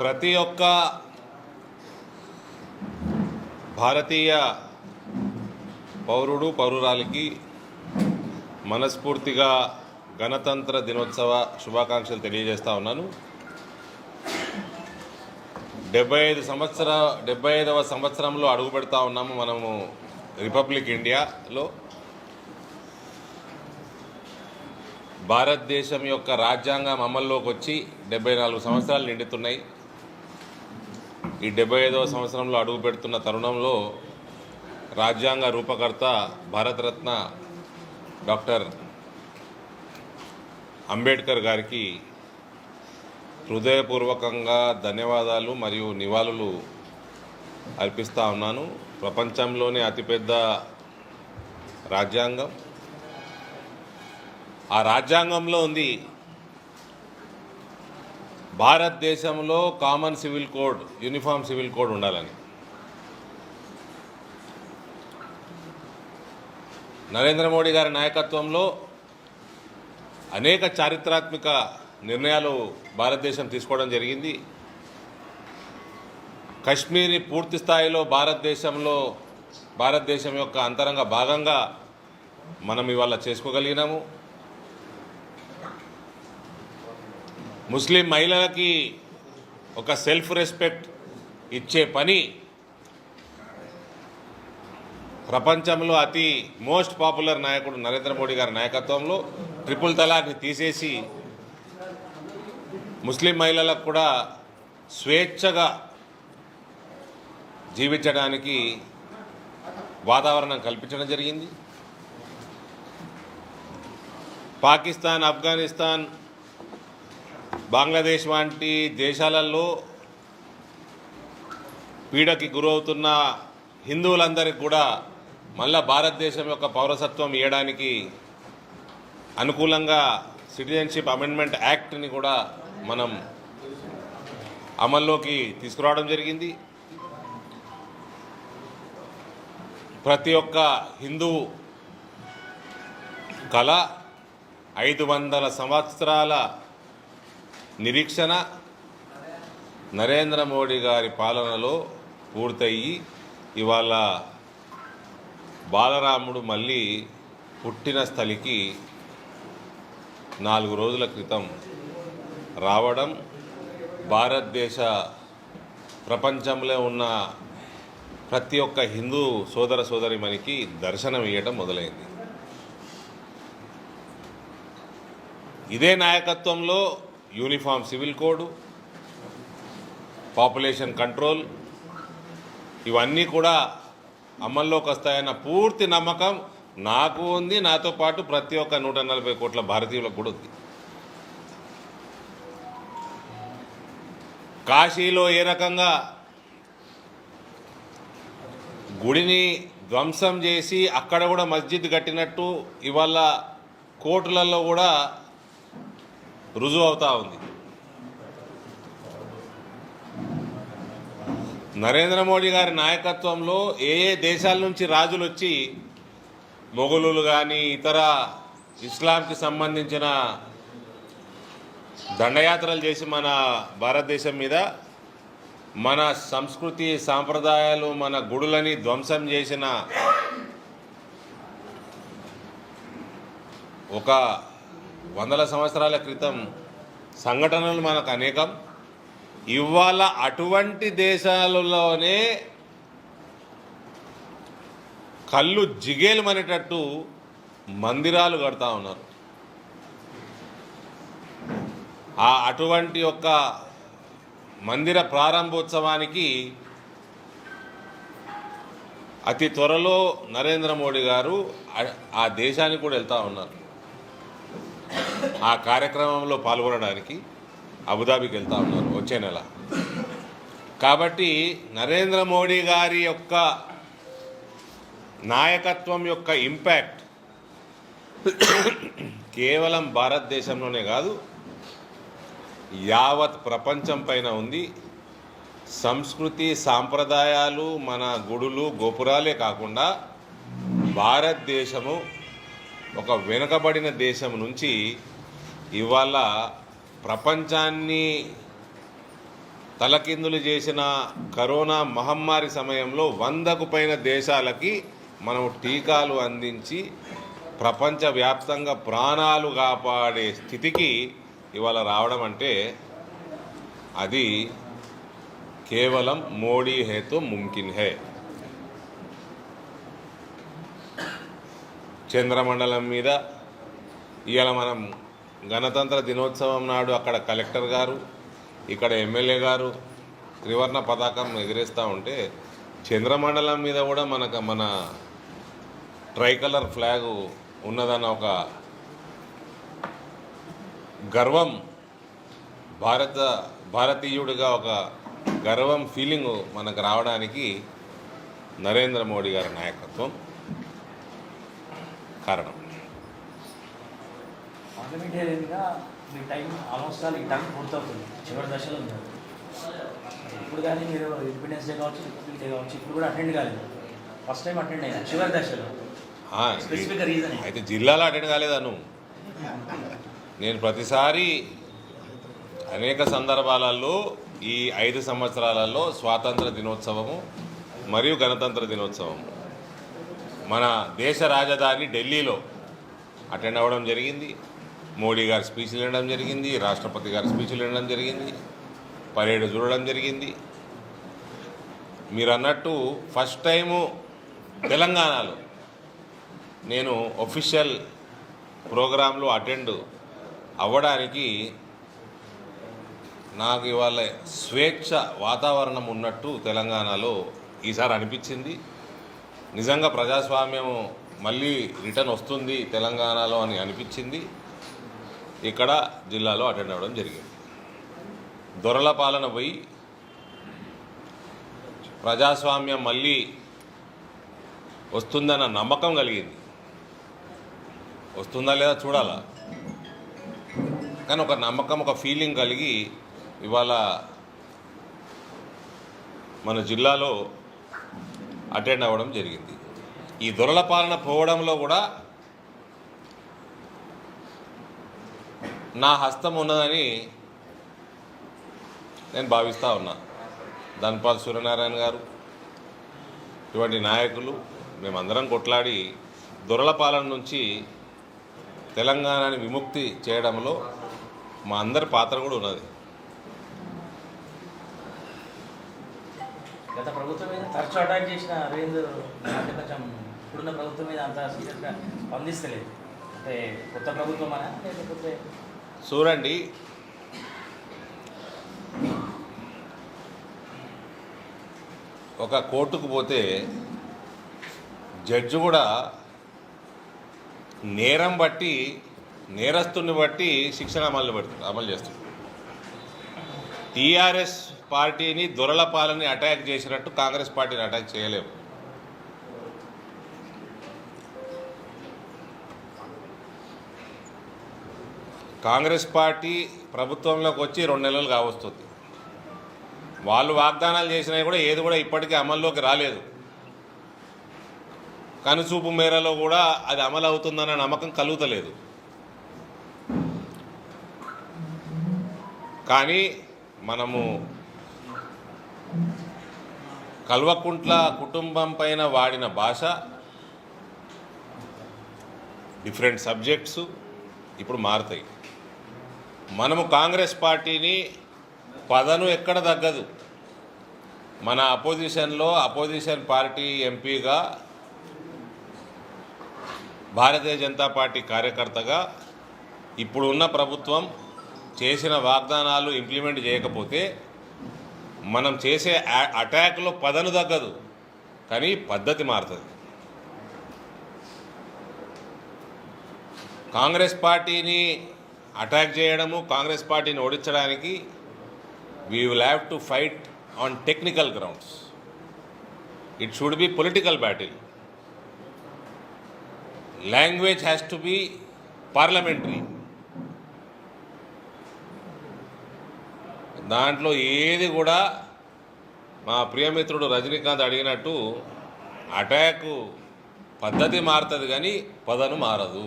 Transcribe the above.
ప్రతి ఒక్క భారతీయ పౌరుడు పౌరురాలికి మనస్ఫూర్తిగా గణతంత్ర దినోత్సవ శుభాకాంక్షలు తెలియజేస్తా ఉన్నాను. డెబ్బై ఐదు సంవత్సర డెబ్బై ఐదవ సంవత్సరంలో అడుగు పెడతా ఉన్నాము మనము రిపబ్లిక్ ఇండియాలో. భారతదేశం యొక్క రాజ్యాంగం అమల్లోకి వచ్చి డెబ్బై నాలుగు సంవత్సరాలు నిండుతున్నాయి. ఈ డెబ్బై ఐదవ సంవత్సరంలో అడుగు పెడుతున్న తరుణంలో రాజ్యాంగ రూపకర్త భారతరత్న డాక్టర్ అంబేద్కర్ గారికి హృదయపూర్వకంగా ధన్యవాదాలు మరియు నివాళులు అర్పిస్తూ ఉన్నాను. ప్రపంచంలోనే అతిపెద్ద రాజ్యాంగం. ఆ రాజ్యాంగంలో ఉంది భారతదేశంలో common civil code uniform civil code ఉండాలని. నరేంద్ర మోడీ గారి నాయకత్వంలో అనేక చారిత్రాత్మక నిర్ణయాలు భారతదేశం తీసుకోవడం జరిగింది. కశ్మీర్ని పూర్తి స్థాయిలో భారతదేశంలో భారతదేశం యొక్క అంతరంగ భాగంగా మనం ఇవాళ చేసుకోగలిగినాము. ముస్లిం మహిళలకి ఒక సెల్ఫ్ రెస్పెక్ట్ ఇచ్చే పని ప్రపంచంలో అతి మోస్ట్ పాపులర్ నాయకుడు నరేంద్ర మోడీ గారి నాయకత్వంలో ట్రిపుల్ తలాక్ని తీసేసి ముస్లిం మహిళలకు కూడా స్వేచ్ఛగా జీవించడానికి వాతావరణం కల్పించడం జరిగింది. పాకిస్తాన్ ఆఫ్ఘనిస్తాన్ బంగ్లాదేశ్ వంటి దేశాలలో పీడకి గురవుతున్న హిందువులందరికీ కూడా మళ్ళా భారతదేశం యొక్క పౌరసత్వం ఇవ్వడానికి అనుకూలంగా సిటిజన్షిప్ అమెండ్మెంట్ యాక్ట్ని కూడా మనం అమల్లోకి తీసుకురావడం జరిగింది. ప్రతి ఒక్క హిందూ కళ ఐదు వందల సంవత్సరాల నిరీక్షణ నరేంద్ర మోడీ గారి పాలనలో పూర్తయి ఇవాళ బాలరాముడు మళ్ళీ పుట్టిన స్థలికి నాలుగు రోజుల క్రితం రావడం భారతదేశ ప్రపంచంలో ఉన్న ప్రతి ఒక్క హిందూ సోదర సోదరిమణికి దర్శనం ఇవ్వటం మొదలైంది. ఇదే నాయకత్వంలో uniform civil code population control ఇవన్నీ కూడా అమల్లోకి వస్తాయన్న పూర్తి నమ్మకం నాకు ఉంది. నాతో పాటు ప్రతి ఒక్క నూట నలభై కోట్ల భారతీయులకు కూడా ఉంది. కాశీలో ఏ రకంగా గుడిని ధ్వంసం చేసి అక్కడ కూడా మస్జిద్ కట్టినట్టు ఇవాళ కోర్టులలో కూడా రుజువు అవుతా ఉంది. నరేంద్ర మోడీ గారి నాయకత్వంలో ఏ ఏ దేశాల నుంచి రాజులు వచ్చి మొఘలులు కానీ ఇతర ఇస్లాంకి సంబంధించిన దండయాత్రలు చేసి మన భారతదేశం మీద మన సంస్కృతి సాంప్రదాయాలు మన గుడులని ధ్వంసం చేసిన ఒక వందల సంవత్సరాల క్రితం సంఘటనలు మనకు అనేకం. ఇవాళ అటువంటి దేశాలలోనే కళ్ళు జిగేలమనేటట్టు మందిరాలు కడతా ఉన్నారు. ఆ అటువంటి యొక్క మందిర ప్రారంభోత్సవానికి అతి త్వరలో నరేంద్ర మోడీ గారు ఆ- ఆ దేశానికి కూడా వెళ్తూ ఉన్నారు. ఆ కార్యక్రమంలో పాల్గొనడానికి అబుదాబికి వెళ్తా ఉన్నారు వచ్చే నెల. కాబట్టి నరేంద్ర మోడీ గారి యొక్క నాయకత్వం యొక్క ఇంపాక్ట్ కేవలం భారతదేశంలోనే కాదు యావత్ ప్రపంచం పైన ఉంది. సంస్కృతి సాంప్రదాయాలు మన గుడులు గోపురాలే కాకుండా భారతదేశము ఒక వెనుకబడిన దేశం నుంచి ఇవాళ ప్రపంచాన్ని తలకిందులు చేసిన కరోనా మహమ్మారి సమయంలో వందకు పైన దేశాలకి మనం టీకాలు అందించి ప్రపంచవ్యాప్తంగా ప్రాణాలు కాపాడే స్థితికి ఇవాళ రావడం అంటే అది కేవలం మోడీ హేతో ముమ్కిన్ హే. చంద్రమండలం మీద ఇవాళ మనం గణతంత్ర దినోత్సవం నాడు అక్కడ కలెక్టర్ గారు ఇక్కడ ఎమ్మెల్యే గారు త్రివర్ణ పతాకం ఎగిరేస్తూ ఉంటే చంద్రమండలం మీద కూడా మనకు మన ట్రైకలర్ ఫ్లాగ్ ఉన్నదన్న ఒక గర్వం భారత భారతీయుడిగా ఒక గర్వం ఫీలింగ్ మనకు రావడానికి నరేంద్ర మోడీ గారి నాయకత్వం. కారణం. మీ టైం ఆల్మోస్ట్ ఆల్ ఈ టైం పూర్తవుతుంది. చివరి దశలో ఉన్నారు ఇప్పుడు కానీ మీరు ఇండిపెండెన్స్ డే కావచ్చు రిపబ్లిక్ డే కావచ్చు ఇప్పుడు కూడా అటెండ్ కాలేదు. ఫస్ట్ టైం అటెండ్ చివరి దశలో. ఆ, స్పెసిఫిక్ రీజన్ అయితే జిల్లాలో అటెండ్ కాలేదా నువ్వు నేను ప్రతిసారి అనేక సందర్భాలలో ఈ ఐదు సంవత్సరాలలో స్వాతంత్ర దినోత్సవము మరియు గణతంత్ర దినోత్సవం మన దేశ రాజధాని ఢిల్లీలో అటెండ్ అవ్వడం జరిగింది. మోడీ గారి స్పీచ్లు వినడం జరిగింది. రాష్ట్రపతి గారి స్పీచ్లు వినడం జరిగింది. పరేడ్ చూడడం జరిగింది. మీరు అన్నట్టు ఫస్ట్ టైము తెలంగాణలో నేను ఒఫిషియల్ ప్రోగ్రాంలో అటెండ్ అవ్వడానికి నాకు ఇవాళ స్వేచ్ఛ వాతావరణం ఉన్నట్టు తెలంగాణలో ఈసారి అనిపించింది. నిజంగా ప్రజాస్వామ్యం మళ్ళీ రిటర్న్ వస్తుంది తెలంగాణలో అని అనిపించింది. ఇక్కడ జిల్లాలో అటెండ్ అవ్వడం జరిగింది. దొరల పాలన పోయి ప్రజాస్వామ్యం మళ్ళీ వస్తుందన్న నమ్మకం కలిగింది. వస్తుందా లేదా చూడాలా? కానీ ఒక నమ్మకం ఒక ఫీలింగ్ కలిగి ఇవాళ మన జిల్లాలో అటెండ్ అవ్వడం జరిగింది. ఈ దొరల పాలన పోవడంలో కూడా నా హస్తం ఉన్నదని నేను భావిస్తూ ఉన్నా. ధన్పాల్ సూర్యనారాయణ గారు ఇటువంటి నాయకులు మేమందరం కొట్లాడి దొరల పాలన నుంచి తెలంగాణని విముక్తి చేయడంలో మా అందరి పాత్ర కూడా ఉన్నది. గత ప్రభుత్వం మీద తరచు అటాక్ చేసిన అరవింద్ అంటే కొంచెం ఇప్పుడున్న ప్రభుత్వం మీద అంత సీరియస్గా స్పందిస్తలేదు. అంటే కొత్త ప్రభుత్వం అనా? లేకపోతే చూడండి. ఒక కోర్టుకు పోతే జడ్జి కూడా నేరం బట్టి నేరస్తుని బట్టి శిక్షణ అమలు పెడుతుంది అమలు చేస్తుంది టీఆర్ఎస్ పార్టీని దొరల పాలని అటాక్ చేసినట్టు కాంగ్రెస్ పార్టీని అటాక్ చేయలేము. కాంగ్రెస్ పార్టీ ప్రభుత్వంలోకి వచ్చి రెండు నెలలు కావస్తుంది. వాళ్ళు వాగ్దానాలు చేసినా కూడా ఏది కూడా ఇప్పటికీ అమల్లోకి రాలేదు. కనుచూపు మేరలో కూడా అది అమలు అవుతుందన్న నమ్మకం కలుగుతలేదు. కానీ మనము కల్వకుంట్ల కుటుంబం పైన వాడిన భాష డిఫరెంట్ సబ్జెక్ట్స్ ఇప్పుడు మారుతాయి. మనము కాంగ్రెస్ పార్టీని పదను ఎక్కడ తగ్గదు. మన అపోజిషన్లో అపోజిషన్ పార్టీ ఎంపీగా భారతీయ జనతా పార్టీ కార్యకర్తగా ఇప్పుడున్న ప్రభుత్వం చేసిన వాగ్దానాలు ఇంప్లిమెంట్ చేయకపోతే మనం చేసే అటాక్లో పదను తగ్గదు కానీ పద్ధతి మారుతుంది. కాంగ్రెస్ పార్టీని అటాక్ చేయడము కాంగ్రెస్ పార్టీని ఓడించడానికి we will have to fight on technical grounds it should be political battle language has to be parliamentary దాంట్లో ఏది కూడా మా ప్రియమిత్రుడు రజనీకాంత్ అడిగినట్టు అటాక్ పద్ధతి మారుతుంది కానీ పదను మారదు.